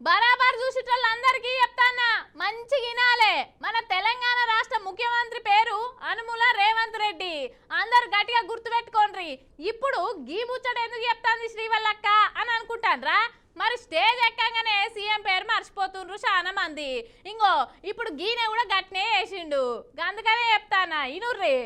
బరాబర్ చూసేటోళ్ళందరికీ చెప్తానా? మంచి వినాలే. మన తెలంగాణ రాష్ట్ర ముఖ్యమంత్రి పేరు అనుముల రేవంత్ రెడ్డి. అందరు గట్టిగా గుర్తుపెట్టుకోండి ఇప్పుడు గీ ముచ్చట ఎందుకు చెప్తాంది శ్రీవల్లక్క అని అనుకుంటాన్రా మరి స్టేజ్ ఎక్కగానే సీఎం పేరు మర్చిపోతుండ్రు చాలా మంది. ఇంగో ఇప్పుడు గీనే కూడా గట్నే వేసిండు అందుకనే చెప్తానా? ఇనుర్రీ.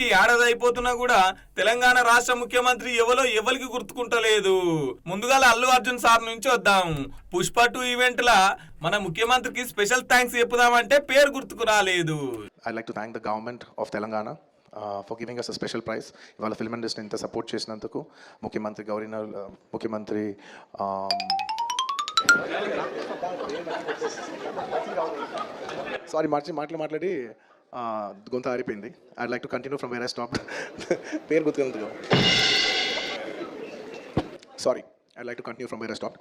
కొలువెక్కి ఏడాది అయిపోతున్నా కూడా తెలంగాణ రాష్ట్ర ముఖ్యమంత్రి ఎవలో ఎవరికి గుర్తుకుంటలేదు. ముందుగా అల్లు అర్జున్ సార్ నుంచి వద్దాం. పుష్ప టూ ఈవెంట్ లా మన ముఖ్యమంత్రికి స్పెషల్ థ్యాంక్స్ చెప్పుదామంటే పేరు గుర్తుకు రాలేదు. I like to thank the government of Telangana for giving us a special prize ఇవాళ ఫిల్మ్ ఇండస్ట్రీ ఇంత సపోర్ట్ చేసినందుకు ముఖ్యమంత్రి గవర్నర్ uh, ముఖ్యమంత్రి um, సారీ మార్చి మాటలు మాట్లాడి గొంత ఆరిపోయింది. I like to continue from where I stop పేరు గుర్తుంది sorry I like to continue from where I stop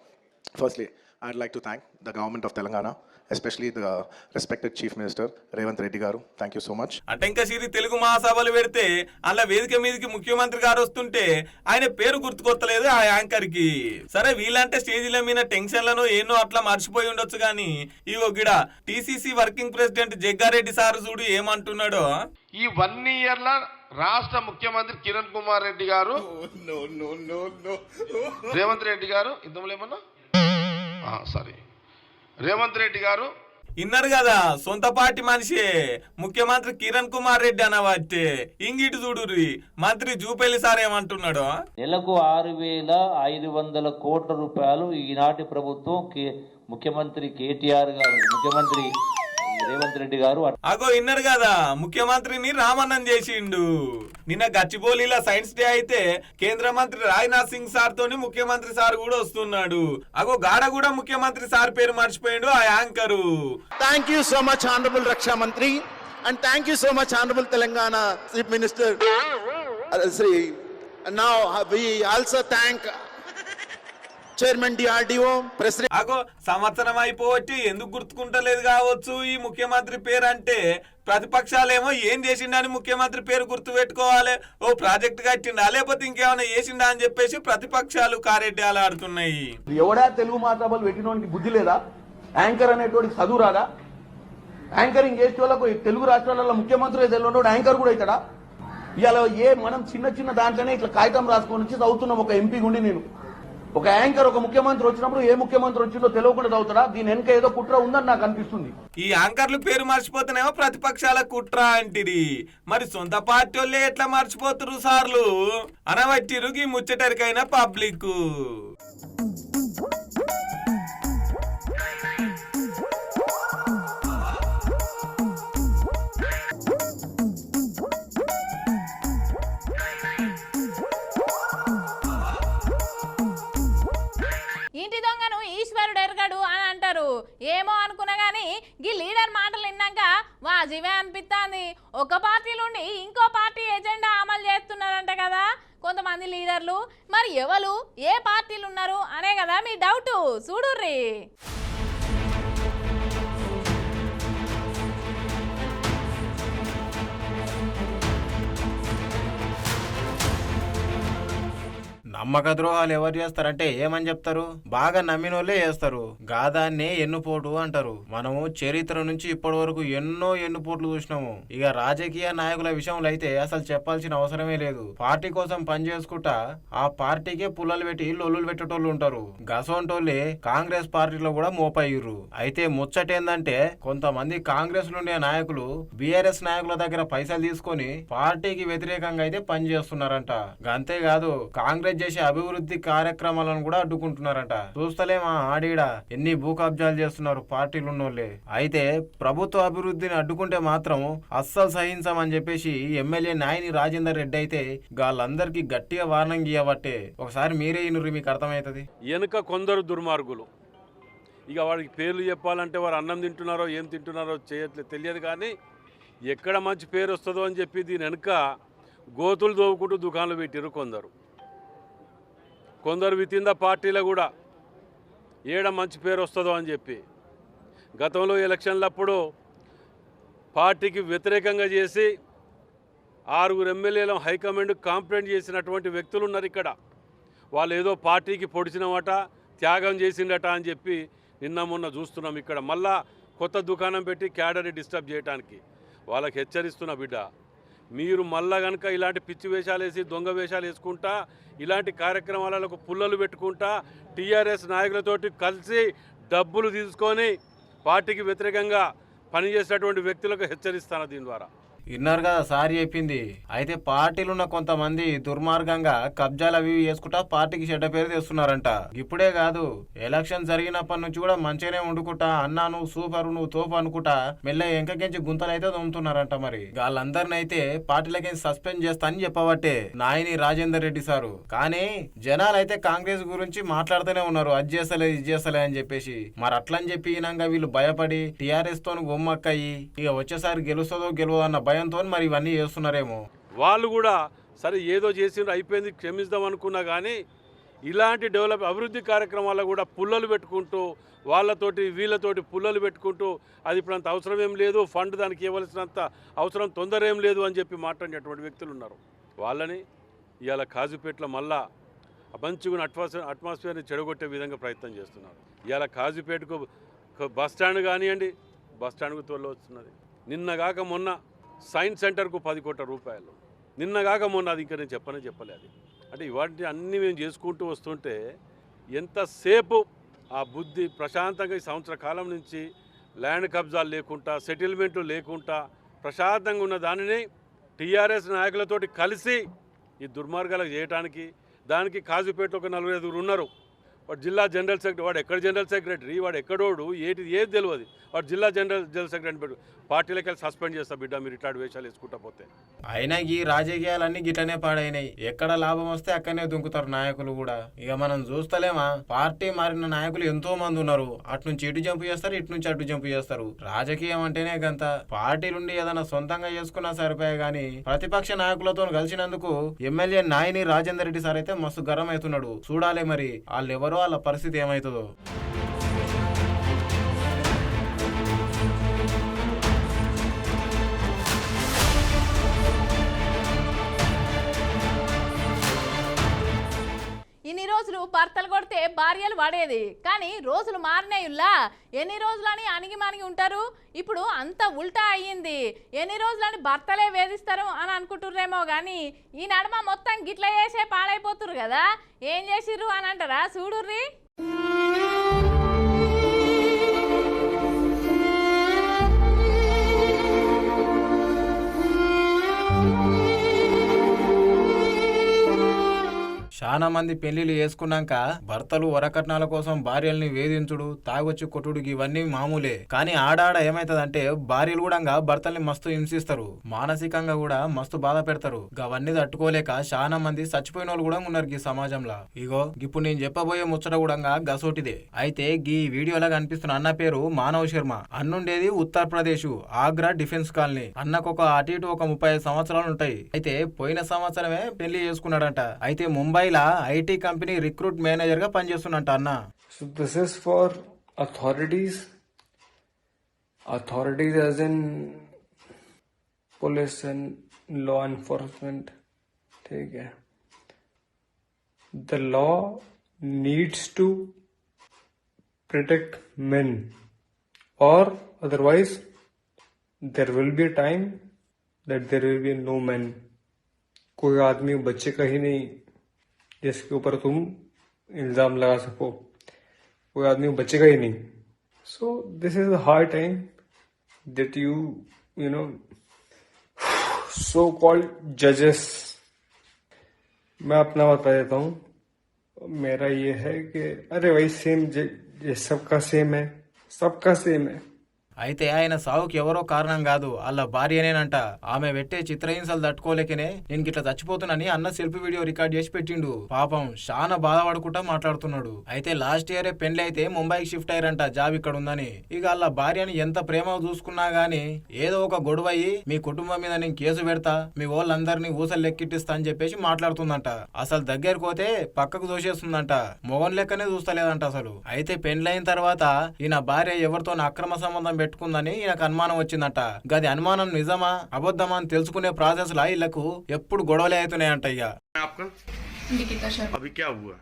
Firstly, I'd like to thank the government of Telangana, especially the respected Chief Minister Revant Reddy Garu. Thank you so much. అంటే ఇంకా సిరి తెలుగు మహాసభలు పెడితే అలా వేదిక మీదకి ముఖ్యమంత్రి గారు వస్తుంటే ఆయన పేరు గుర్తుకొత్తలేదు ఆ యాంకర్కి సరే వీళ్ళంటే స్టేజీల మీద టెన్షన్లను ఎన్నో అట్లా మర్చిపోయి ఉండొచ్చు కానీ ఈ గిడ TCC working president Jaggareddy sir చూడు ఏమంటున్నాడో ఈ వన్ ఇయర్ ల రాష్ట్ర ముఖ్యమంత్రి కిరణ్ కుమార్ రెడ్డి గారు రేవంత్ రెడ్డి గారు ఇంతలో ఏమన్నా సారీ. రేవంత్ రెడ్డి గారు? ఇన్నారు కదా సొంత పార్టీ మనిషే. ముఖ్యమంత్రి కిరణ్ కుమార్ రెడ్డి అనవట్టే ఇంగిటి చూడుర్రి. మంత్రి జూపల్లి సార్ ఏమంటున్నాడో? నెలకు ఆరు వేల ఐదు వందల కోట్ల రూపాయలు ఈనాటి ప్రభుత్వం కే- ముఖ్యమంత్రి కేటీఆర్ గారు ముఖ్యమంత్రి రేవంత్ రెడ్డి గారు అగో ఇన్నారు కదా ముఖ్యమంత్రిని రామన్నం చేసిండు నిన్న గచ్చిబౌలిలో సైన్స్ డే అయితే కేంద్ర మంత్రి రాజ్నాథ్ సింగ్ సార్ తోని ముఖ్యమంత్రి సార్ కూడా వస్తున్నాడు అగో గాడ కూడా ముఖ్యమంత్రి సార్ పేరు మర్చిపోయిండు ఆ anchor Thank you so much, Honorable Raksha Mantri, and thank you so much, Honorable Telangana Chief Minister. Uh, Sri. And now uh, Chairman DRDO, President. అగో సంవత్సరం అయిపోవట్టి ఎందుకు గుర్తుకుంటలేదు కావచ్చు ఈ ముఖ్యమంత్రి పేరు అంటే ప్రతిపక్షాలేమో ఏం చేసిండని ముఖ్యమంత్రి పేరు గుర్తు పెట్టుకోవాలి. ఓ ప్రాజెక్ట్ కట్టిండా లేకపోతే ఇంకేమైనా చేసిండా అని చెప్పేసి ప్రతిపక్షాలు కారెడ్డాలు ఆడుతున్నాయి. ఎవడా తెలుగు మాట్లాడాలి పెట్టినోనికి బుద్ధి లేదా? యాంకర్ అనేటువంటి చదువు రాదా? యాంకరింగ్ చేసే వాళ్ళకు ఈ తెలుగు రాష్ట్రాలలో ముఖ్యమంత్రి తెలియనోడు యాంకర్ కూడా అవుతాడా? ఇవాళ ఏ మనం చిన్న చిన్న దాంట్లోనే ఇట్లా కాగితం రాసుకొని వచ్చి చదువుతున్నాం ఒక ఎంపీ గుండి నేను. ఒక యాంకర్ ఒక ముఖ్యమంత్రి వచ్చినప్పుడు ఏ ముఖ్యమంత్రి వచ్చిందో తెలియకుండా చదువుతాడా దీని వెనక ఏదో కుట్ర ఉందని నాకు అనిపిస్తుంది. ఈ యాంకర్లు పేరు మర్చిపోతున్నాయో ప్రతిపక్షాల కుట్ర అంటిరి. మరి సొంత పార్టీ వాళ్ళే ఎట్లా మర్చిపోతురు సార్లు? అనవట్టిరు ఈ ముచ్చటరికైన పబ్లిక్ ఏమో అనుకున్నా కానీ ఈ లీడర్ మాటలు విన్నాక వాజివే అనిపిస్తుంది ఒక పార్టీ ఉండి ఇంకో పార్టీ ఎజెండా అమలు చేస్తున్నారంట కదా కొంతమంది లీడర్లు. మరి ఎవరు ఏ పార్టీలు ఉన్నారు అనే కదా మీ డౌటు. చూడుర్రీ. నమ్మక ద్రోహాలు ఎవరు చేస్తారంటే ఏమని చెప్తారు? బాగా నమ్మిన వాళ్ళే చేస్తారు. గాదాన్నే ఎన్నుపోటు అంటారు. మనము చరిత్ర నుంచి ఇప్పటి వరకు ఎన్నో ఎన్నుపోట్లు చూసినాము. ఇక రాజకీయ నాయకుల విషయంలో అయితే అసలు చెప్పాల్సిన అవసరమే లేదు. పార్టీ కోసం పనిచేసుకుంటా ఆ పార్టీకే పుల్లలు పెట్టి లొల్లులు పెట్టేటోళ్ళు ఉంటారు. గసోంటోళ్ళే కాంగ్రెస్ పార్టీలో కూడా మోపయ్యరు అయితే ముచ్చటేందంటే కొంతమంది కాంగ్రెస్ నుండే నాయకులు బీఆర్ఎస్ నాయకుల దగ్గర పైసలు తీసుకొని పార్టీకి వ్యతిరేకంగా అయితే పనిచేస్తున్నారంట అంతేకాదు కాంగ్రెస్ చేసే అభివృద్ధి కార్యక్రమాలను కూడా అడ్డుకుంటున్నారంట. చూస్తలేమా ఆడీడ? ఎన్ని భూ కబ్జాలు చేస్తున్నారు పార్టీలు ఉన్నోళ్ళే అయితే ప్రభుత్వ అభివృద్ధిని అడ్డుకుంటే మాత్రం అస్సలు సహించమని చెప్పేసి ఎమ్మెల్యే నాయని రాజేందర్ రెడ్డి అయితే వాళ్ళందరికీ గట్టిగా వార్నింగ్ ఇవ్వబట్టే ఒకసారి మీరే ఇనుర్రి మీకు అర్థమవుతుంది. వెనుక కొందరు దుర్మార్గులు. ఇక వాడికి పేర్లు చెప్పాలంటే వారు అన్నం తింటున్నారో ఏం తింటున్నారో చేయట్లేదు తెలియదు కానీ ఎక్కడ మంచి పేరు వస్తుందో అని చెప్పి దీని వెనుక గోతులు దోవుకుంటూ దుకాణాలు పెట్టారు కొందరు. కొందరు విత్ ఇన్ ద పార్టీలో కూడా ఏడ మంచి పేరు వస్తుందో అని చెప్పి. గతంలో ఎలక్షన్లప్పుడు పార్టీకి వ్యతిరేకంగా చేసి ఆరుగురు ఎమ్మెల్యేల హైకమాండ్ కాంప్లైంట్ చేసినటువంటి వ్యక్తులు ఉన్నారు ఇక్కడ. వాళ్ళు ఏదో పార్టీకి పొడిచినవట త్యాగం చేసిండట అని చెప్పి నిన్న మొన్న చూస్తున్నాం ఇక్కడ. మళ్ళా కొత్త దుకాణం పెట్టి క్యాడర్ని డిస్టర్బ్ చేయడానికి వాళ్ళకి హెచ్చరిస్తున్న బిడ్డ. మీరు మళ్ళా కనుక ఇలాంటి పిచ్చి వేషాలు వేసి దొంగ వేషాలు వేసుకుంటా ఇలాంటి కార్యక్రమాలకు పుల్లలు పెట్టుకుంటా టీఆర్ఎస్ నాయకులతోటి కలిసి డబ్బులు తీసుకొని పార్టీకి వ్యతిరేకంగా పనిచేసేటువంటి వ్యక్తులకు హెచ్చరిస్తాను దీని ద్వారా. విన్నారు కదా సార్ చెప్పింది. అయితే పార్టీలు ఉన్న కొంతమంది దుర్మార్గంగా కబ్జాలు అవి వేసుకుంటా చేసుకుంటా పార్టీకి చెడ్డ పేరు తెస్తున్నారంట. ఇప్పుడే కాదు ఎలక్షన్ జరిగినప్పటి నుంచి కూడా మంచిగానే వండుకుంటా అన్నా నువ్వు సూపర్ నువ్వు తోపు అనుకుంటా మెల్ల ఎంకకించి గుంతలు అయితే దొమ్ముతున్నారంట మరి. వాళ్ళందరిని అయితే పార్టీలకి సస్పెండ్ చేస్తా అని చెప్పబట్టే నాయని రాజేందర్ రెడ్డి సారు. కానీ జనాలు అయితే కాంగ్రెస్ గురించి మాట్లాడుతూనే ఉన్నారు. అది చేస్తలే ఇది చేస్తలే అని చెప్పేసి. మరి అట్లని చెప్పి వీళ్ళు భయపడి టిఆర్ఎస్ తోని గొమ్మక్కయ్యి ఇక వచ్చేసారి గెలుస్తుందో గెలవదో అన్న భయంతో మరి ఇవన్నీ చేస్తున్నారేమో. వాళ్ళు కూడా సరే ఏదో చేసిండ్రు అయిపోయింది క్షమిద్దాం అనుకున్నా కానీ ఇలాంటి డెవలప్ అభివృద్ధి కార్యక్రమాల్లో కూడా పుల్లలు పెట్టుకుంటూ వాళ్ళతోటి వీళ్ళతోటి పుల్లలు పెట్టుకుంటూ అది ఇప్పుడు అంత అవసరం ఏం లేదు ఫండ్ దానికి ఇవ్వాల్సినంత అవసరం తొందర ఏం లేదు అని చెప్పి మాట్లాడేటువంటి వ్యక్తులు ఉన్నారు. వాళ్ళని ఇవాళ కాజుపేటలో మళ్ళా మంచిగా అట్మాస్ఫియర్ అట్మాస్ఫియర్ని చెడగొట్టే విధంగా ప్రయత్నం చేస్తున్నారు. ఇవాళ కాజుపేటకు బస్ స్టాండ్ కానివ్వండి బస్ స్టాండ్కు తోలు వస్తున్నది. నిన్నగాక మొన్న సైన్స్ సెంటర్కు పది కోట్ల రూపాయలు. నిన్నగాక మొన్న అది ఇంకా నేను చెప్పనే చెప్పలేదు. అంటే ఇవాటి అన్నీ మేము చేసుకుంటూ వస్తుంటే ఎంతసేపు ఆ బుద్ధి ప్రశాంతంగా ఈ సంవత్సర కాలం నుంచి ల్యాండ్ కబ్జాలు లేకుండా సెటిల్మెంట్లు లేకుండా ప్రశాంతంగా ఉన్న దానిని టీఆర్ఎస్ నాయకులతోటి కలిసి ఈ దుర్మార్గాలకు చేయడానికి దానికి కాజుపేటలో ఒక నలుగురు ఐదుగురు ఉన్నారు. వాడు జిల్లా జనరల్ సెక్రటరీ వాడు ఎక్కడ జనరల్ సెక్రటరీ వాడు ఎక్కడోడు ఏది ఏది తెలియదు వాడు జిల్లా జనరల్ జనరల్ సెక్రటరీ పెట్టు. పార్టీలకి వెళ్ళి సస్పెండ్ చేస్తా బిడ్డ మీరు ఇట్లాంటి వేషాలు వేసుకుంటా పోతే. అయినా ఈ రాజకీయాలన్నీ గిట్లనే పాడైనాయి. ఎక్కడ లాభం వస్తే అక్కడనే దుంకుతారు నాయకులు కూడా. ఇక మనం చూస్తలేమా? పార్టీ మారిన నాయకులు ఎంతో మంది ఉన్నారు. అటు నుంచి ఇటు జంపు చేస్తారు ఇటు నుంచి అటు జంపు చేస్తారు. రాజకీయం అంటేనే గంత. పార్టీలుండి ఏదైనా సొంతంగా చేసుకున్నా సరిపోయే గాని ప్రతిపక్ష నాయకులతో కలిసినందుకు ఎమ్మెల్యే నాయని రాజేందర్ రెడ్డి సార్ అయితే మస్తు గరం అవుతున్నాడు. చూడాలి మరి వాళ్ళు ఎవరో వాళ్ళ పరిస్థితి ఏమవుతుందో ఇన్ని రోజులు భర్తలు కొడితే భార్యలు పడేది కానీ రోజులు మారినాయుల్లా. ఎన్ని రోజులని అణిగి మణిగి ఉంటారు? ఇప్పుడు అంత ఉల్టా అయ్యింది. ఎన్ని రోజులని భర్తలే వేధిస్తారు అని అనుకుంటుర్రేమో కానీ ఈ నడమ మొత్తం గిట్ల చేసే పాడైపోతురు కదా. ఏం చేసిర్రు అని అంటారా? చూడుర్రి. చాలా మంది పెళ్ళిళ్ళు చేసుకున్నాక భర్తలు వరకట్నాల కోసం భార్యల్ని వేధించుడు తాగొచ్చి కొట్టుడు ఇవన్నీ మామూలే. కానీ ఆడాడ ఏమైతదంటే భార్యలు కూడా భర్తల్ని మస్తు హింసిస్తారు. మానసికంగా కూడా మస్తు బాధ పెడతారు. అవన్నీ తట్టుకోలేక చాలా మంది చచ్చిపోయిన వాళ్ళు కూడా ఉన్నారు ఈ సమాజంలో. ఇగో ఇప్పుడు నేను చెప్పబోయే ముచ్చట కూడా గసోటిదే. అయితే గీ వీడియోలో కనిపిస్తున్న అన్న పేరు మానవ్ శర్మ. అన్నుండేది ఉత్తరప్రదేశ్ ఆగ్రా డిఫెన్స్ కాలనీ. అన్నకు ఒక అటు ఇటు ఒక ముప్పై ఐదు సంవత్సరాలు ఉంటాయి. అయితే పోయిన సంవత్సరమే పెళ్ళి చేసుకున్నాడంట. అయితే ముంబై ముంబైలో ఐటీ కంపెనీ రిక్రూట్ మేనేజర్ గా పనిచేస్తున్నట్ట అన్న So this is for authorities. Authorities as in police and law enforcement. ठीक है. The law needs to protect men or otherwise there will be a time that there will be no men. कोई आदमी बच्चे का ही नहीं जिसके ऊपर तुम इल्ज़ाम लगा सको। कोई आदमी बचेगा ही नहीं। So this is hard time that you you know so called जजेस मैं अपना बता देता हूँ। मेरा ये है कि, अरे भाई सेम ये सबका सेम है। सबका सेम है। అయితే ఆయన సావుకి ఎవరో కారణం కాదు. వాళ్ళ భార్యనేనంట. ఆమె పెట్టే చిత్రహింసలు తట్టుకోలేకనే నేను గిట్లా చచ్చిపోతున్నానని అన్న సెల్ఫీ వీడియో రికార్డ్ చేసి పెట్టిండు. పాపం చాలా బాధపడుకుంటా మాట్లాడుతున్నాడు. అయితే లాస్ట్ ఇయరే పెళ్ళి అయితే ముంబైకి షిఫ్ట్ అయ్యారంట జాబ్ ఇక్కడ ఉందని ఇక వాళ్ళ భార్యని ఎంత ప్రేమ చూసుకున్నా గానీ ఏదో ఒక గొడవ అయ్యి మీ కుటుంబం మీద నేను కేసు పెడతా మీ వాళ్ళందరినీ ఊసలు లెక్కిట్టిస్తా అని చెప్పేసి మాట్లాడుతుందంట. అసలు దగ్గరకు పోతే పక్కకు దోషేస్తుందంట మొగన్ లెక్కనే చూస్తలేదంట అసలు. అయితే పెండ్లైన తర్వాత ఈయన భార్య ఎవరితో అక్రమ సంబంధం పెట్టుకుందని ఈయనకు అనుమానం వచ్చిందట గది అనుమానం నిజమా అబద్ధమా అని తెలుసుకునే ప్రాసెస్ లా వీళ్ళకు ఎప్పుడు గొడవలే అవుతున్నాయంట ఇక आपका निकिता शर्मा अभी क्या हुआ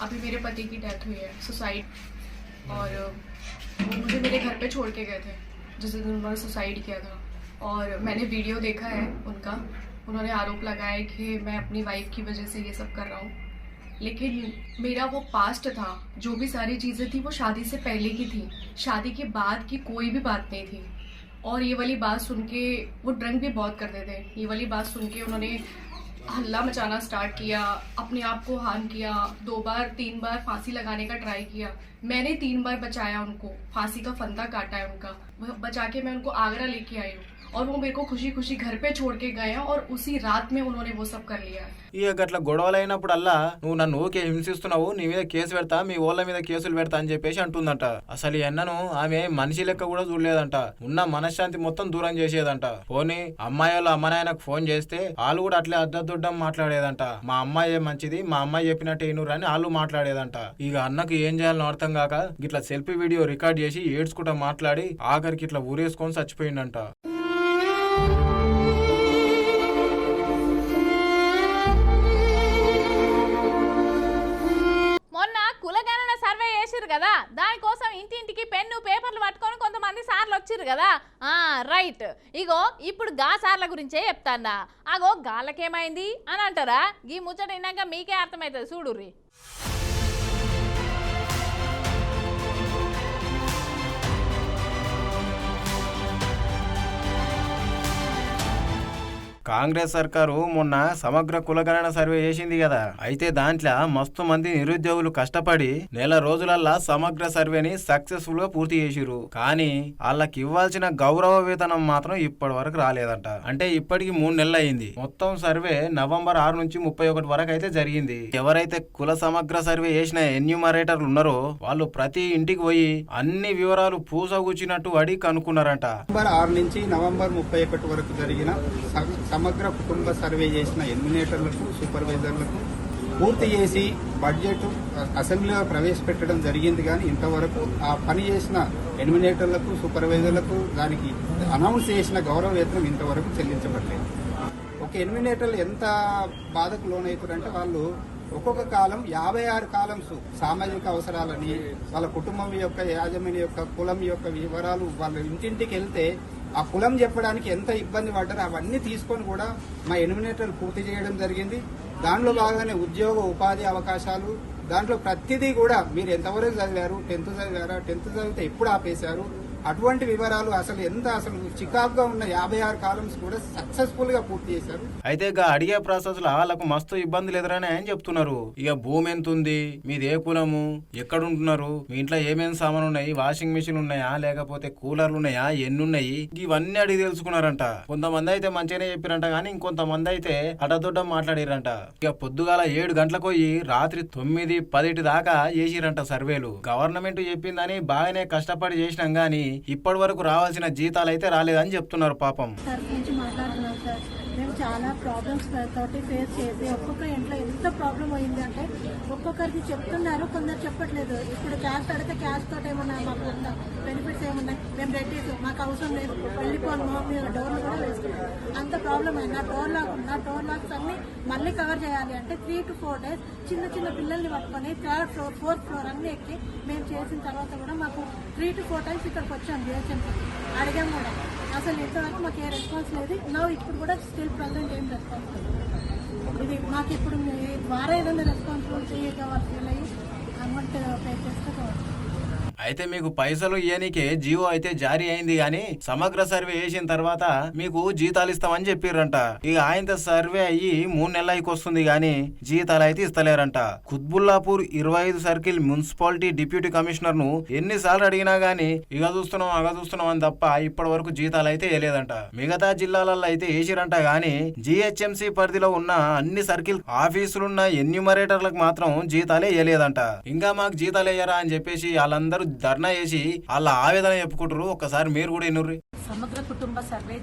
अभी मेरे पति की डेथ हुई है सुसाइड और वो मुझे मेरे घर पे छोड़ के गए थे जिस दिन उन्होंने सुसाइड किया था और मैंने वीडियो देखा है उनका उन्होंने आरोप लगाया है कि मैं अपनी वाइफ की वजह से ये सब कर रहा हूँ लेकिन मेरा वो पास्ट था, जो भी सारी चीज़ें थी, वो शादी से पहले की थी। शादी के बाद की कोई भी बात नहीं थी। और ये वाली बात सुन के वो ड्रंक भी बहुत करते थे। ये वाली बात सुन के उन्होंने हल्ला मचाना स्टार्ट किया, अपने आप को हार्म किया, दो बार, तीन बार फांसी लगाने का ट्राई किया। मैंने तीन बार बचाया उनको। फांसी का फंदा काटा है उनका। बचा के मैं उनको आगरा लेके आई हूँ। और वो मेरे को खुशी खुशी घर पे छोड़ के गए हैं और उसी रात में उन्होंने वो सब कर लिया है ఇక గట్ల గొడవలు అయినప్పుడల్లా నువ్వు నన్ను ఊకే హింసిస్తున్నావు నీ మీద కేసు పెడతా మీ ఓళ్ళ మీద కేసులు పెడతా అని చెప్పేసి అంటుందంట అసలు ఈ అన్నను ఆమె మనిషి లెక్క కూడా చూడలేదంట ఉన్న మనశ్శాంతి మొత్తం దూరం చేసేదంట పోనీ అమ్మాయి వాళ్ళ అమ్మ నాయనకు ఫోన్ చేస్తే వాళ్ళు కూడా అట్లే అద్దద్దుడ్డం మాట్లాడేదంట మా అమ్మాయి మంచిది మా అమ్మాయి చెప్పినట్టు ఏనురు అని వాళ్ళు మాట్లాడేదంట ఇక అన్నకు ఏం చేయాలని అర్థం కాక గిట్లా సెల్ఫీ వీడియో రికార్డ్ చేసి ఏడ్చుకుంటా మాట్లాడి ఆఖరికి ఇట్లా ఊరేసుకొని చచ్చిపోయిందంట కదా? దానికోసం ఇంటింటికి పెన్ను పేపర్లు పట్టుకొని కొంతమంది సార్లు వచ్చిర్రు కదా? ఆ రైట్. ఇగో ఇప్పుడు గా సార్ల గురించే చెప్తాన్నా అగో గాళ్ళకేమైంది? అని అంటారా? ఈ ముచ్చట విన్నాక మీకే అర్థమవుతుంది చూడుర్రి. కాంగ్రెస్ సర్కారు మొన్న సమగ్ర కులగణన సర్వే చేసింది కదా. అయితే దాంట్లో మస్తు మంది నిరుద్యోగులు కష్టపడి నెల రోజులల్లా సమగ్ర సర్వేని సక్సెస్ఫుల్గా పూర్తి చేసిరు కానీ వాళ్ళకి ఇవ్వాల్సిన గౌరవ వేతనం మాత్రం ఇప్పటి వరకు రాలేదంట. అంటే ఇప్పటికి మూడు నెలలు అయింది. మొత్తం సర్వే నవంబర్ ఆరు నుంచి ముప్పై ఒకటి వరకు అయితే జరిగింది. ఎవరైతే కుల సమగ్ర సర్వే చేసిన ఎన్యూమరేటర్లు ఉన్నారో వాళ్ళు ప్రతి ఇంటికి పోయి అన్ని వివరాలు పూసగుచ్చినట్టు అడిగి కనుక్కున్నారంట. నవంబర్ ఆరు నుంచి నవంబర్ ముప్పై ఒకటి వరకు జరిగిన సమగ్ర కుటుంబ సర్వే చేసిన ఎలిమినేటర్లకు సూపర్వైజర్లకు పూర్తి చేసి బడ్జెట్ అసెంబ్లీలో ప్రవేశపెట్టడం జరిగింది. కానీ ఇంతవరకు ఆ పని చేసిన ఎలిమినేటర్లకు సూపర్వైజర్లకు దానికి అనౌన్స్ చేసిన గౌరవ వేతనం ఇంతవరకు చెల్లించబడలేదు. ఒక ఎలిమినేటర్లు ఎంత బాధకు లోనవుతారంటే వాళ్ళు ఒక్కొక్క కాలం యాభై ఆరు కాలమ్స్ సామాజిక అవసరాలని వాళ్ళ కుటుంబం యొక్క యాజమాన్య యొక్క కులం యొక్క వివరాలు వాళ్ళ ఇంటింటికి వెళ్తే ఆ కులం చెప్పడానికి ఎంత ఇబ్బంది పడ్డారో అవన్నీ తీసుకొని కూడా మా ఎనిమినేటర్లు పూర్తి చేయడం జరిగింది. దాంట్లో భాగంగానే ఉద్యోగ ఉపాధి అవకాశాలు దాంట్లో ప్రతిదీ కూడా మీరు ఎంతవరకు చదివారు టెన్త్ చదివారా టెన్త్ చదివితే ఎప్పుడు ఆపేశారు అటువంటి వివరాలు అసలు ఎంత అసలు చికాకుగా ఉన్న యాభై ఆరు కాలమ్స్ కూడా సక్సెస్ఫుల్గా పూర్తి చేశారు. అయితే గా అడిగే ప్రాసెస్లో వాళ్ళకు మస్తు ఇబ్బందులు ఎదురని ఆయన చెప్తున్నారు. ఇక భూమి ఎంత ఉంది మీది ఏ కులము? ఎక్కడ ఉంటున్నారు మీ ఇంట్లో ఏమేమి సామాన్ ఉన్నాయి వాషింగ్ మిషన్ ఉన్నాయా? లేకపోతే కూలర్లు ఉన్నాయా? ఎన్ని ఉన్నాయి ఇవన్నీ అడిగి తెలుసుకున్నారంట. కొంతమంది అయితే మంచిగానే చెప్పారంట కానీ ఇంకొంతమంది అయితే అడదొడ్డం మాట్లాడారంట. ఇక పొద్దుగాల ఏడు గంటలకు పోయి రాత్రి తొమ్మిది పదిటి దాకా చేసిరంట సర్వేలు. గవర్నమెంట్ చెప్పిందని బాగానే కష్టపడి చేసినాం గానీ ఇప్పటి వరకు రావాల్సిన జీతాలు అయితే రాలేదని చెప్తున్నారు పాపం. చాలా ప్రాబ్లమ్స్ తోటి ఫేస్ చేసి ఒక్కొక్క ఇంట్లో ఎంత ప్రాబ్లం అయింది అంటే ఒక్కొక్కరికి చెప్తున్నారు కొందరు చెప్పట్లేదు. ఇప్పుడు క్యాస్ట్ అడిగితే క్యాస్ట్ తోటి ఏమన్నా మాకు బెనిఫిట్స్ ఏమన్నా మేము రెడ్డీస్ మాకు అవసరం లేదు. వెళ్ళిపోను మీరు డోర్లు కూడా వేసుకున్నాం అంత ప్రాబ్లం అయింది. ఆ డోర్ లాక్ ఉంది ఆ డోర్ లాక్స్ అన్ని మళ్ళీ కవర్ చేయాలి అంటే త్రీ టు ఫోర్ డేస్ చిన్న చిన్న పిల్లల్ని పట్టుకొని థర్డ్ ఫ్లోర్ ఫోర్త్ ఫ్లోర్ అన్ని ఎక్కి మేము చేసిన తర్వాత కూడా మాకు త్రీ టు ఫోర్ టైమ్స్ ఇక్కడికి వచ్చాం. జిహెచ్ఎంసీ అడిగాం కూడా. అసలు ఇంతవరకు మాకు ఏ రెస్పాన్స్ లేదు. నా ఇప్పుడు కూడా స్టిల్ ప్రజెంట్ ఏం రెస్పాన్స్ ఇది మాకు ఇప్పుడు మీ ద్వారా ఏదైనా రెస్పాన్సిబిలిటీ కావాలి ఫీల్ అయ్యి అమౌంట్ పే చేస్తే కావాలి అయితే మీకు పైసలు ఇయ్యనికే జీవో అయితే జారీ అయింది గాని సమగ్ర సర్వే చేసిన తర్వాత మీకు జీతాలు ఇస్తామని చెప్పిర్రంట. ఇక ఆయనతో సర్వే అయ్యి మూడు నెలలకి వస్తుంది గాని జీతాలు అయితే ఇస్తలేరంట. కుత్బుల్లాపూర్ ఇరవై ఐదు సర్కిల్ మున్సిపాలిటీ డిప్యూటీ కమిషనర్ను ఎన్నిసార్లు అడిగినా గాని ఇక చూస్తున్నాం అగ చూస్తున్నాం అని తప్ప ఇప్పటి వరకు జీతాలు అయితే వేయలేదంట మిగతా జిల్లాలలో అయితే వేసిరంట గాని జిహెచ్ఎంసీ పరిధిలో ఉన్న అన్ని సర్కిల్ ఆఫీసులున్న ఎన్యూమరేటర్లకు మాత్రం జీతాలే వేయలేదంట ఇంకా మాకు జీతాలు వేయరా అని చెప్పేసి వాళ్ళందరూ ధర్నా చేసి వాళ్ళ ఆవేదన చెప్పుకుంటారు ఒక్కసారి మీరు కూడా ఎన్నుర్రి సమగ్ర కుటుంబ సర్వే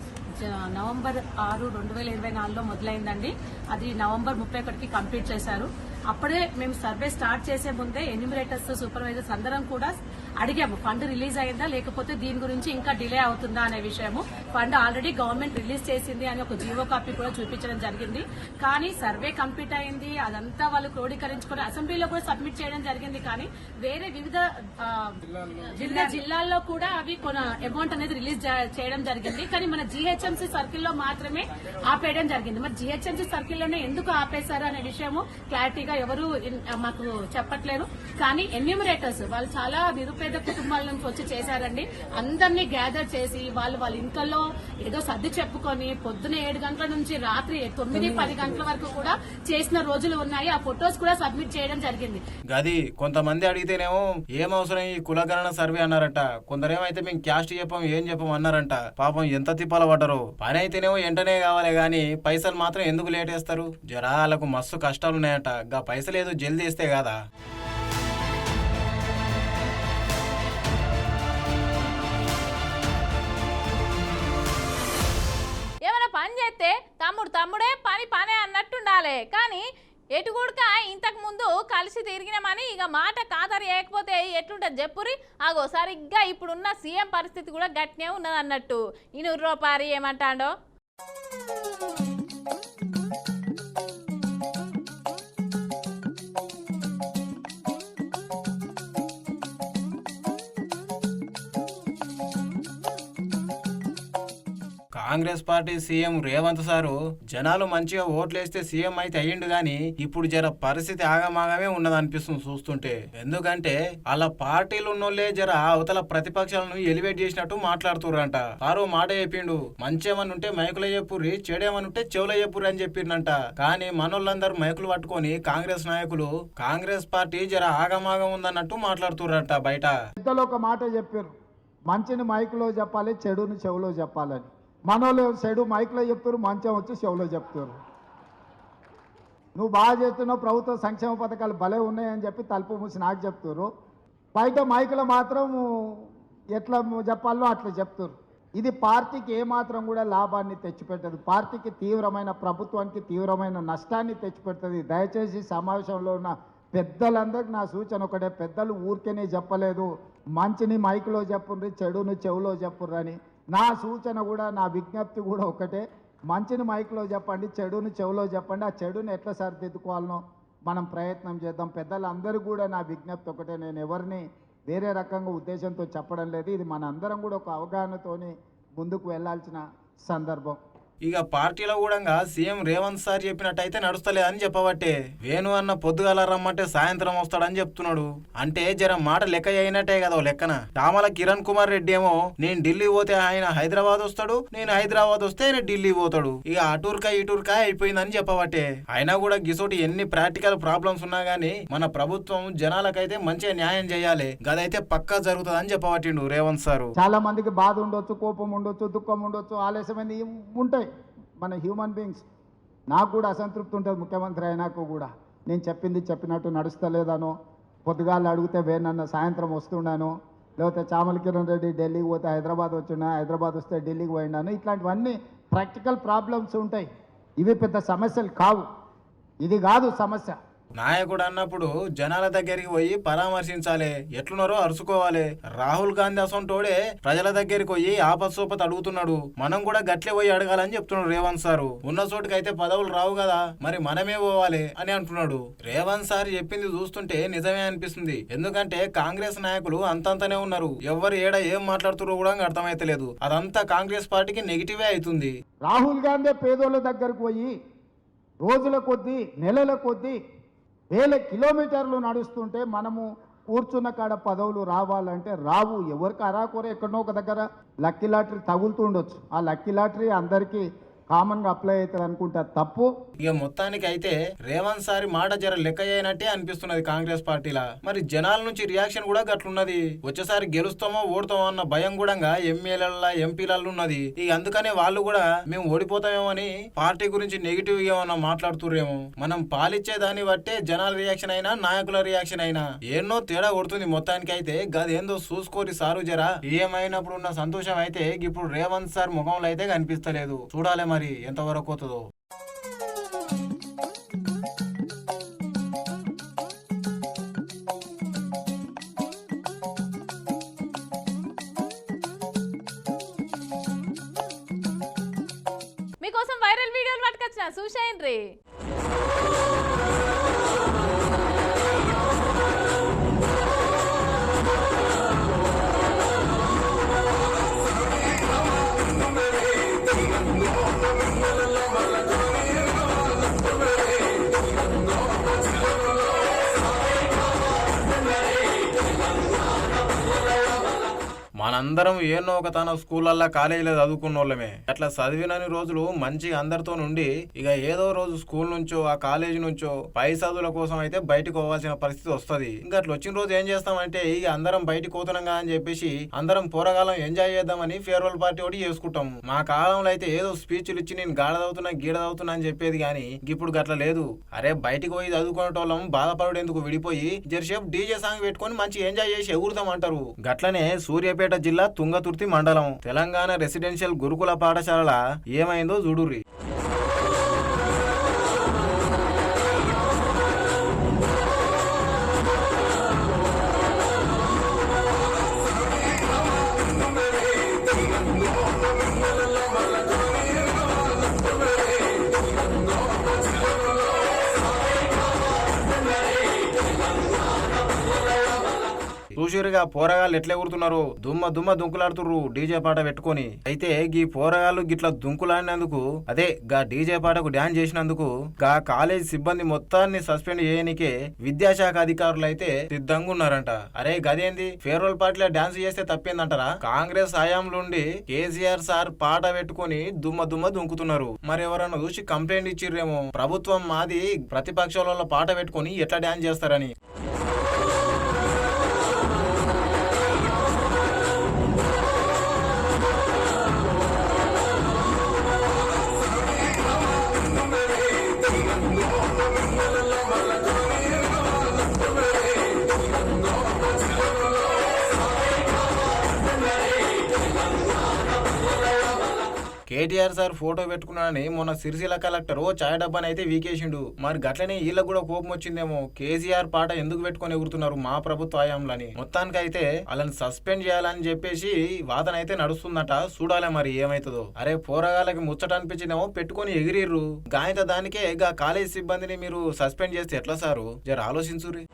నవంబర్ ఆరు రెండు వేల ఇరవై నాలుగులో మొదలైందండి. అది నవంబర్ ముప్పై ఒకటికి కంప్లీట్ చేశారు. అప్పుడే మేము సర్వే స్టార్ట్ చేసే ముందే ఎన్యూమరేటర్స్ సూపర్వైజర్స్ అందరం కూడా అడిగాము ఫండ్ రిలీజ్ అయిందా లేకపోతే దీని గురించి ఇంకా డిలే అవుతుందా అనే విషయము. ఫండ్ ఆల్రెడీ గవర్నమెంట్ రిలీజ్ చేసింది అని ఒక జీవో కాపీ కూడా చూపించడం జరిగింది. కానీ సర్వే కంప్లీట్ అయింది అదంతా వాళ్ళు క్రోడీకరించుకొని అసెంబ్లీలో కూడా సబ్మిట్ చేయడం జరిగింది. కానీ వేరే వివిధ వివిధ జిల్లాల్లో కూడా అవి కొన అమౌంట్ అనేది రిలీజ్ చేయడం జరిగింది. కానీ మన జీహెచ్ఎంసీ సర్కిల్లో మాత్రమే ఆపేయడం జరిగింది. మరి జీహెచ్ఎంసీ సర్కిల్లోనే ఎందుకు ఆపేశారు అనే విషయము క్లారిటీగా ఎవరు మాకు చెప్పట్లేదు. కానీ ఎన్యూమరేటర్స్ వాళ్ళు చాలా నిరుపేద కుటుంబాల నుంచి వచ్చి చేశారండి. అందరినీ గ్యాదర్ చేసి వాళ్ళు వాళ్ళ ఇంట్లో ఏదో సర్ది చెప్పుకొని పొద్దున ఏడు గంటల నుంచి రాత్రి తొమ్మిది పది గంటల వరకు కూడా చేసిన రోజులు ఉన్నాయి. ఆ ఫొటోస్ కూడా సబ్మిట్ చేయడం జరిగింది. గది కొంతమంది అడిగితేనేమో ఏం అవసరం ఈ కులగణన సర్వే అన్నారంట. కొందరేమైతే మేము క్యాస్ట్ చెప్పం ఏం చెప్పం అన్నారంట. పాపం ఎంత తిప్పాల పడ్డరు. పని అయితేనేమో వెంటనే కావాలి గాని పైసలు మాత్రం ఎందుకు లేట్ వేస్తారు జరాలకు మస్తు కష్టాలున్నాయట. గా పైసలు ఏదో జల్దీ ఇస్తే కాదా? పని చేస్తే తమ్ముడు తమ్ముడే పని పనే అన్నట్టుండాలి. కానీ ఎటుగుడుక ఇంతకు ముందు కలిసి తిరిగినామని ఇక మాట ఖాతరు చేయకపోతే ఎట్లుంటుంది చెప్పురి అగో సరిగ్గా ఇప్పుడున్న సీఎం పరిస్థితి కూడా గట్టినే ఉన్నది అన్నట్టు ఇనూరు రూపాయలు ఏమంటాడో? Congress party CM Revanth sir జనాలు మంచిగా ఓట్లేస్తే సీఎం అయితే అయ్యిండు గాని ఇప్పుడు జర పరిస్థితి ఆగమాగమే ఉన్నది అనిపిస్తుంది చూస్తుంటే. ఎందుకంటే వాళ్ళ పార్టీలు ఉన్నోళ్ళే జర అవతల ప్రతిపక్షాలను ఎలివేట్ చేసినట్టు మాట్లాడుతుర్రంట. సారు మాట చెప్పిండు మంచేమని ఉంటే మైకులో చెప్పుర్రి చెడేమని ఉంటే చెవులో చెప్పుర్రి అని చెప్పిండంట కానీ మనోళ్ళందరూ మైకులు పట్టుకొని కాంగ్రెస్ నాయకులు కాంగ్రెస్ పార్టీ జర ఆగమాగం ఉందన్నట్టు మాట్లాడుతుర్రంట బయట. పెద్దలు ఒక మాట చెప్పారు మంచిని మైకులో చెప్పాలి చెడుని చెవులో చెప్పాలని. మనోళ్ళు చెడు మైక్లో చెప్తారు మంచం వచ్చి చెవులో చెప్తారు. నువ్వు బాగా చేస్తున్నావు ప్రభుత్వ సంక్షేమ పథకాలు భలే ఉన్నాయని చెప్పి తలుపు మూసి నాకు చెప్తారు. బయట మైకులో మాత్రం ఎట్లా చెప్పాలో అట్లా చెప్తారు. ఇది పార్టీకి ఏమాత్రం కూడా లాభాన్ని తెచ్చిపెట్టదు. పార్టీకి తీవ్రమైన ప్రభుత్వానికి తీవ్రమైన నష్టాన్ని తెచ్చిపెడుతుంది. దయచేసి సమావేశంలో ఉన్న పెద్దలందరికీ నా సూచన ఒకటే పెద్దలు ఊరికేనే చెప్పలేదు. మంచిని మైకులో చెప్పుర్రి చెడును చెవులో చెప్పుర్రని. నా సూచన కూడా నా విజ్ఞప్తి కూడా ఒకటే. మంచిని మైక్లో చెప్పండి చెడుని చెవులో చెప్పండి. ఆ చెడుని ఎట్లా సరిదిద్దుకోవాలనో మనం ప్రయత్నం చేద్దాం. పెద్దలందరూ కూడా నా విజ్ఞప్తి ఒకటే. నేను ఎవరిని వేరే రకంగా ఉద్దేశంతో చెప్పడం లేదు. ఇది మన అందరం కూడా ఒక అవగాహనతోని ముందుకు వెళ్ళాల్సిన సందర్భం. ఇక పార్టీలో కూడా సీఎం రేవంత్ సార్ చెప్పినట్టయితే నడుస్తలేదని చెప్పబట్టే. వేణు అన్న పొద్దుగాల రమ్మంటే సాయంత్రం వస్తాడని చెప్తున్నాడు. అంటే జర మాట లెక్క అయినట్టే కదా లెక్కన. రామల కిరణ్ కుమార్ రెడ్డి ఏమో నేను ఢిల్లీ పోతే ఆయన హైదరాబాద్ వస్తాడు నేను హైదరాబాద్ వస్తే ఆయన ఢిల్లీ పోతాడు. ఇక అటూర్కా ఇటూర్కా అయిపోయిందని చెప్పబట్టే. అయినా కూడా గిసోటి ఎన్ని ప్రాక్టికల్ ప్రాబ్లమ్స్ ఉన్నా గానీ మన ప్రభుత్వం జనాలకైతే మంచిగా న్యాయం చేయాలి. గదైతే పక్కా జరుగుతుందని చెప్పబట్టిండు రేవంత్ సారు. చాలా మందికి బాధ ఉండొచ్చు కోపం ఉండొచ్చు దుఃఖం ఉండొచ్చు ఆలస్యమైంది ఉంటాయి. మన హ్యూమన్ బీయింగ్స్ నాకు కూడా అసంతృప్తి ఉంటుంది ముఖ్యమంత్రి అయినాకు కూడా. నేను చెప్పింది చెప్పినట్టు నడుస్తలేదనో పొద్దుగాలు అడిగితే వేనన్న సాయంత్రం వస్తున్నాను లేకపోతే చామల కిరణ్ రెడ్డి ఢిల్లీకి పోతే హైదరాబాద్ వచ్చినా హైదరాబాద్ వస్తే ఢిల్లీకి పోయినాను ఇట్లాంటివన్నీ ప్రాక్టికల్ ప్రాబ్లమ్స్ ఉంటాయి. ఇవి పెద్ద సమస్యలు కావు. ఇది కాదు సమస్య. నాయకుడు అన్నప్పుడు జనాల దగ్గరికి పోయి పరామర్శించాలి. ఎట్లున్నారో అరుచుకోవాలి. రాహుల్ గాంధీ అసొంటోడే ప్రజల దగ్గరికి పోయి ఆపత్సోపత్ అడుగుతున్నాడు. మనం కూడా గట్లే పోయి అడగాలని చెప్తున్నాడు రేవంత్ సారు. ఉన్న చోటుకైతే పదవులు రావు కదా. మరి మనమే పోవాలి అని అంటున్నాడు. రేవంత్ సార్ చెప్పింది చూస్తుంటే నిజమే అనిపిస్తుంది. ఎందుకంటే కాంగ్రెస్ నాయకులు అంతంతనే ఉన్నారు. ఎవరు ఏడ ఏం మాట్లాడుతురో కూడా అర్థమైతలేదు. అదంతా కాంగ్రెస్ పార్టీకి నెగిటివే అవుతుంది. రాహుల్ గాంధీ పేదోళ్ళ దగ్గరకు పోయి రోజుల కొద్దీ నెలల కొద్దీ వేల కిలోమీటర్లు నడుస్తుంటే మనము కూర్చున్న కాడ పదవులు రావాలంటే రావు. ఎవరికి అరాకొర ఎక్కడో ఒక దగ్గర. లక్కీ లాటరీ తగులుతుండొచ్చు ఆ లక్కీ లాటరీ అందరికీ కామన్గా అప్లై అవుతుంది అనుకుంటా తప్పు. ఇక మొత్తానికి అయితే రేవంత్ సారి మాట జర లెక్క అయినట్టే అనిపిస్తున్నది కాంగ్రెస్ పార్టీలా. మరి జనాల నుంచి రియాక్షన్ కూడా గట్లున్నది. వచ్చేసారి గెలుస్తామో ఓడతామో అన్న భయం కూడా ఎమ్మెల్యేల ఎంపీలలో ఉన్నది ఇక అందుకనే వాళ్ళు కూడా మేము ఓడిపోతామేమో అని పార్టీ గురించి నెగిటివ్ ఏమన్నా మాట్లాడుతుర్రేమో. మనం పాలిచ్చే దాన్ని బట్టే జనాల రియాక్షన్ అయినా నాయకుల రియాక్షన్ అయినా ఎన్నో తేడా కొడుతుంది మొత్తానికి అయితే గదేందో చూసుకోరి సారు జరా. ఏమైనప్పుడు ఉన్న సంతోషం అయితే ఇప్పుడు రేవంత్ సార్ ముఖంలో అయితే కనిపిస్తలేదు. చూడాలి మరి ఎంతవరకు పోతుందో మీకోసం వైరల్ వీడియోలు పట్టుకొచ్చిన చూసేయండి. మనందరం ఏనో ఒక తన స్కూళ్ళల్లో కాలేజీలో చదువుకున్న వాళ్ళమే అట్లా చదివినని రోజులు మంచిగా అందరితో నుండి ఇక ఏదో రోజు స్కూల్ నుంచో ఆ కాలేజీ నుంచో పై చదువుల కోసం అయితే బయటకు పోవాల్సిన పరిస్థితి వస్తది. ఇంకా అట్లా వచ్చిన రోజు ఏం చేస్తామంటే ఇక అందరం బయటకు పోతున్నాం అని చెప్పేసి అందరం పోరగాలం ఎంజాయ్ చేద్దామని ఫేర్వెల్ పార్టీ ఒకటి చేసుకుంటాం మా కాలంలో అయితే ఏదో స్పీచ్లు ఇచ్చి నేను గాడదవుతున్నా గీడదవుతున్నా అని చెప్పేది కానీ ఇప్పుడు గట్ల లేదు. అరే బయటికి పోయి చదువుకునేటోళ్ళం బాధపడేందుకు విడిపోయి జర్సేపు డీజే సాంగ్ పెట్టుకొని మంచి ఎంజాయ్ చేసి ఎగురుతాం అంటారు. గట్లనే సూర్యాపేట జిల్లా తుంగతుర్తి మండలం తెలంగాణ రెసిడెన్షియల్ గురుకుల పాఠశాల ఏమైందో చూడుర్రి. చూసిరుగా పోరగాళ్ళు ఎట్లా ఎగురుతున్నారు? దుమ్మ దుమ్మ దుంకులాడుతుర్రు డీజే పాట పెట్టుకొని. అయితే గీ పోరగాళ్ళు గిట్ల దుంకులాడినందుకు అదే గా డీజే పాటకు డాన్స్ చేసినందుకు గా కాలేజ్ సిబ్బంది మొత్తాన్ని సస్పెండ్ చేయనికే విద్యాశాఖ అధికారులు అయితే సిద్ధంగా ఉన్నారంట అరే గదేంది? ఫేర్వెల్ పార్టీలో డాన్స్ చేస్తే తప్పేందంటారా? కాంగ్రెస్ హయాంలోండి కేసీఆర్ సార్ పాట పెట్టుకొని దుమ్మ దుమ్మ దుంకుతున్నారు. మరి ఎవరన్నా చూసి కంప్లైంట్ ఇచ్చిర్రేమో. ప్రభుత్వం మాది ప్రతిపక్షాల పాట పెట్టుకొని ఎట్లా డాన్స్ చేస్తారని. కేటీఆర్ సార్ ఫోటో పెట్టుకున్నానని మొన్న సిరిసిల్ల కలెక్టర్ ఓ చాయ్ డబ్బాని అయితే వీకేసిండు. మరి గట్లనే వీళ్ళకి కూడా కోపం వచ్చిందేమో. కేసీఆర్ పాట ఎందుకు పెట్టుకొని ఎగురుతున్నారు మా ప్రభుత్వ హయాంలని మొత్తానికి అయితే వాళ్ళని సస్పెండ్ చేయాలని చెప్పేసి వాదన అయితే నడుస్తుందట. చూడాలి మరి ఏమైతుందో. అరే పోరగాళ్ళకి ముచ్చట అనిపించిందేమో పెట్టుకొని ఎగిరిర్రు. గాయత దానికే గా కాలేజ్ సిబ్బందిని మీరు సస్పెండ్ చేస్తే ఎట్లా సారు? జర ఆలోచించుర్రి.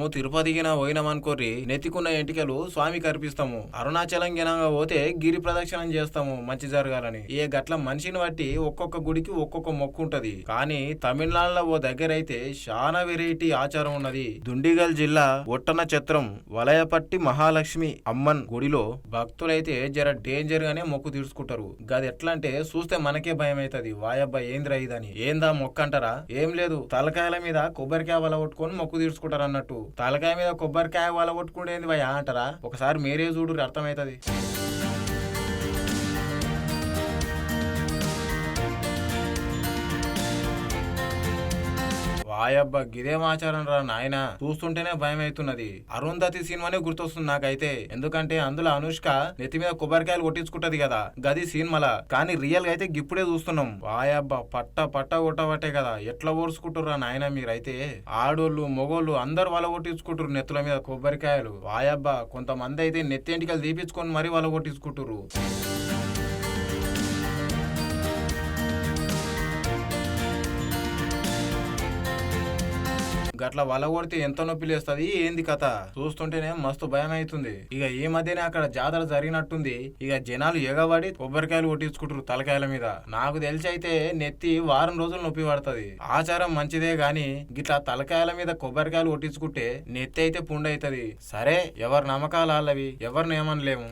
మనము తిరుపతికిన పోయినామనుకోర్రి నెత్తికున్న ఎంటికలు స్వామి కర్పిస్తాము అరుణాచలం గినంగా పోతే గిరి ప్రదక్షిణం చేస్తాము మంచి జరగాలని ఏ గట్ల మనిషిని బట్టి ఒక్కొక్క గుడికి ఒక్కొక్క మొక్కు ఉంటది కానీ తమిళనాడులో ఓ దగ్గర అయితే చాలా వెరైటీ ఆచారం ఉన్నది. దుండిగల్ జిల్లా ఒట్టన చిత్రం వలయపట్టి మహాలక్ష్మి అమ్మన్ గుడిలో భక్తులైతే జర డేంజర్ గానే మొక్కు తీర్చుకుంటారు. గది ఎట్లా అంటే చూస్తే మనకే భయం అవుతుంది వాయబ్బా ఏంద్రా ఇదని. ఏందా మొక్క అంటారా ఏం లేదు. తలకాయల మీద కొబ్బరికాయ వల కొట్టుకొని మొక్కు తీర్చుకుంటారు అన్నట్టు తలకాయ మీద కొబ్బరికాయ వల కొట్టుకుంటే భయ అంటారా? ఒకసారి మీరే చూడు అర్థమవుతుంది. వాయబ్బా గిదేం ఆచారం రా నాయన? చూస్తుంటేనే భయం అవుతున్నది అరుంధతి సినిమానే గుర్తొస్తుంది నాకైతే. ఎందుకంటే అందులో అనుష్క నెత్తి మీద కొబ్బరికాయలు కొట్టించుకుంటది కదా గది సినిమాల. కానీ రియల్గా అయితే గిప్పుడే చూస్తున్నాం. వాయబ్బ పట్ట పట్ట కొట్టబట్టే కదా ఎట్లా ఓడుచుకుంటుర్రా నాయన మీరైతే? ఆడోళ్ళు మొగోళ్ళు అందరు వాళ్ళ కొట్టించుకుంటారు నెత్తుల మీద కొబ్బరికాయలు. వాయబ్బ కొంతమంది అయితే నెత్తి ఎంటికలు తీపించుకొని మరీ వాళ్ళ కొట్టించుకుంటారు గట్ల వల కొడితే ఎంత నొప్పి లేస్తుంది? ఏంది కథ? చూస్తుంటేనే మస్తు భయం అవుతుంది ఇక ఈ మధ్యనే అక్కడ జాతర జరిగినట్టుంది. ఇక జనాలు ఎగబడి కొబ్బరికాయలు కొట్టించుకుంటారు తలకాయల మీద. నాకు తెలిసి అయితే నెత్తి వారం రోజులు నొప్పి పడుతుంది. ఆచారం మంచిదే గాని గిట్లా తలకాయల మీద కొబ్బరికాయలు కొట్టించుకుంటే నెత్తి అయితే పుండైతది. సరే ఎవరి నమ్మకాలు వాళ్ళవి ఎవరిని ఏమనలేము.